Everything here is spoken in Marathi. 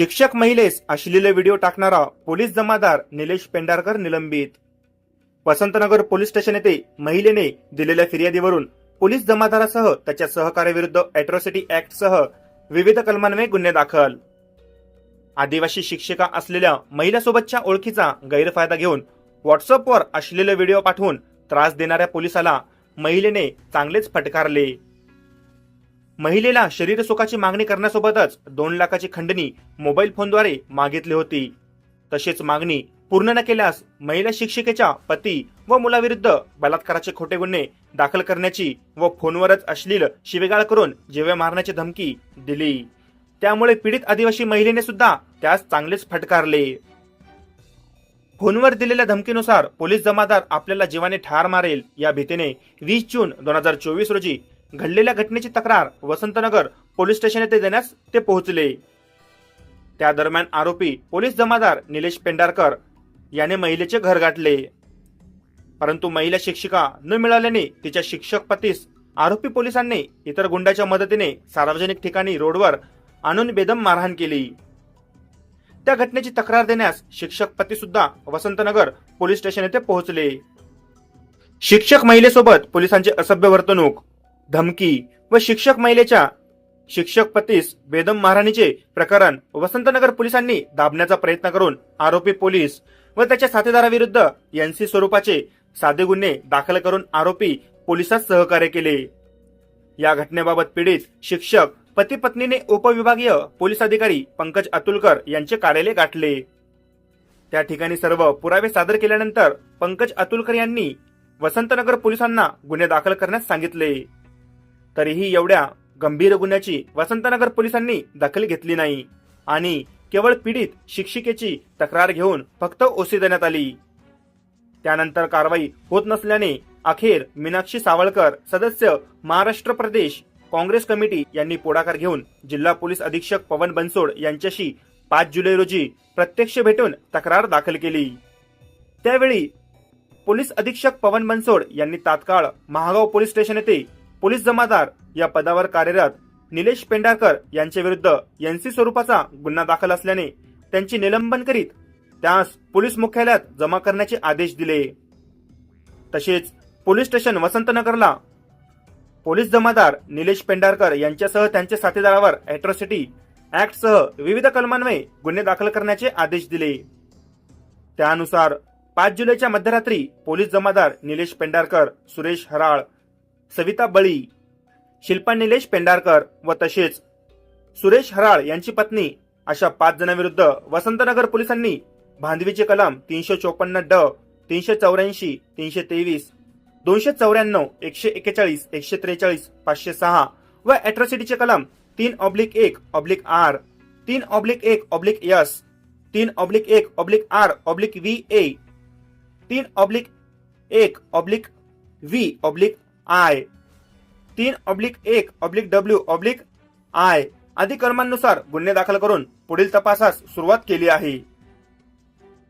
शिक्षक महिलेस अश्लील व्हिडिओ टाकणारा पोलीस जमादार निलेश पेंढारकर निलंबित. वसंतनगर पोलीस स्टेशन येथे महिलेने दिलेल्या फिर्यादीवरून पोलीस जमादारासह त्याच्या सहकार्याविरुद्ध अॅट्रॉसिटी ऍक्ट सह विविध कलमान्वये गुन्हे दाखल. आदिवासी शिक्षिका असलेल्या महिलेसोबतच्या ओळखीचा गैरफायदा घेऊन व्हॉट्सअपवर अश्लील व्हिडिओ पाठवून त्रास देणाऱ्या पोलिसाला महिलेने चांगलेच फटकारले. महिलेला शरीर सुखाची मागणी करण्यासोबतच दोन लाखाची खंडणी मोबाईल फोनद्वारे मागितली होती. तशीच मागणी पूर्ण न केल्यास महिला शिक्षिकेच्या पती व मुलाविरुद्ध बलात्काराचे खोटे गुन्हे दाखल करण्याची व फोनवरच अश्लील शिवेगाळ करून जीवे मारण्याची धमकी दिली. त्यामुळे पीडित आदिवासी महिलेने सुद्धा त्यास चांगलेच फटकारले. फोनवर दिलेल्या धमकीनुसार पोलीस जमादार आपल्याला जीवाने ठार मारेल या भीतीने वीस जून दोन हजार चोवीस रोजी घडलेल्या घटनेची तक्रार वसंतनगर पोलीस स्टेशन येथे देण्यास ते पोहोचले. त्या दरम्यान आरोपी पोलीस जमादार निलेश पेंडारकर याने महिलेचे घर गाठले. परंतु महिला शिक्षिका न मिळाल्याने तिच्या शिक्षक पतीस आरोपी पोलिसांनी इतर गुंडाच्या मदतीने सार्वजनिक ठिकाणी रोडवर आणून बेदम मारहाण केली. त्या घटनेची तक्रार देण्यास शिक्षक पती सुद्धा वसंतनगर पोलीस स्टेशन येथे पोहोचले. शिक्षक महिलेसोबत पोलिसांची असभ्य वर्तणूक धमकी व शिक्षक महिलेच्या शिक्षक पतीस बेदम महाराणीचे प्रकरण वसंतनगर पोलिसांनी दाबण्याचा प्रयत्न करून आरोपी पोलीस व त्याच्या साथीदाराविरुद्ध एनसी स्वरूपाचे साधे गुन्हे दाखल करून आरोपी पोलिसात सहकार्य केले. या घटनेबाबत पीडित शिक्षक पती पत्नीने उपविभागीय पोलीस अधिकारी पंकज अतुलकर यांचे कार्यालय गाठले. त्या ठिकाणी सर्व पुरावे सादर केल्यानंतर पंकज अतुलकर यांनी वसंतनगर पोलिसांना गुन्हे दाखल करण्यास सांगितले. तरीही एवढ्या गंभीर गुन्ह्याची वसंतनगर पोलिसांनी दखल घेतली नाही आणि केवळ पीडित शिक्षिकेची तक्रार घेऊन फक्त ओसी देण्यात आली. त्यानंतर कारवाई होत नसल्याने अखेर मीनाक्षी सावळकर सदस्य महाराष्ट्र प्रदेश काँग्रेस कमिटी यांनी पुढाकार घेऊन जिल्हा पोलीस अधीक्षक पवन बनसोड यांच्याशी पाच जुलै रोजी प्रत्यक्ष भेटून तक्रार दाखल केली. त्यावेळी पोलीस अधीक्षक पवन बनसोड यांनी तात्काळ महागाव पोलीस स्टेशन येथे पोलीस जमादार या पदावर कार्यरत निलेश पेंढारकर यांच्या विरुद्ध एनसी स्वरूपाचा गुन्हा दाखल असल्याने त्यांची निलंबन करीत त्यास पोलीस मुख्यालयात जमा करण्याचे आदेश दिले. तसेच पोलीस स्टेशन वसंतनगरला पोलीस जमादार निलेश पेंढारकर यांच्यासह त्यांच्या साथीदारावर अॅट्रॉसिटी ऍक्टसह विविध कलमान्वये गुन्हे दाखल करण्याचे आदेश दिले. त्यानुसार पाच जुलैच्या मध्यरात्री पोलीस जमादार निलेश पेंढारकर सुरेश हराळ सविता बळी शिल्पा निलेश पेंढारकर व तसेच सुरेश हराळ यांची पत्नी अशा पाच जणांविरुद्ध वसंतनगर पोलिसांनी भांदवीचे कलम तीनशे चोपन्न ड तीनशे चौऱ्याऐंशी तीनशे तेवीस दोनशे चौऱ्याण्णव एकशे एक्केचाळीस एकशे त्रेचाळीस पाचशे सहा व अॅट्रॉसिटीचे कलम तीन ऑब्लिक एक ऑब्लिक आर तीन ऑब्लिक एक ऑब्लिक यस तीन ऑब्लिक एक oblique R oblique V A तीन ऑब्लिक एक ऑब्लिक व्ही ऑब्लिक आय. तीन ऑब्लिक एक ऑब्लिक डब्ल्यू ऑब्लिक आय आदी कलमांनुसार गुन्हे दाखल करून पुढील तपासास सुरुवात केली आहे.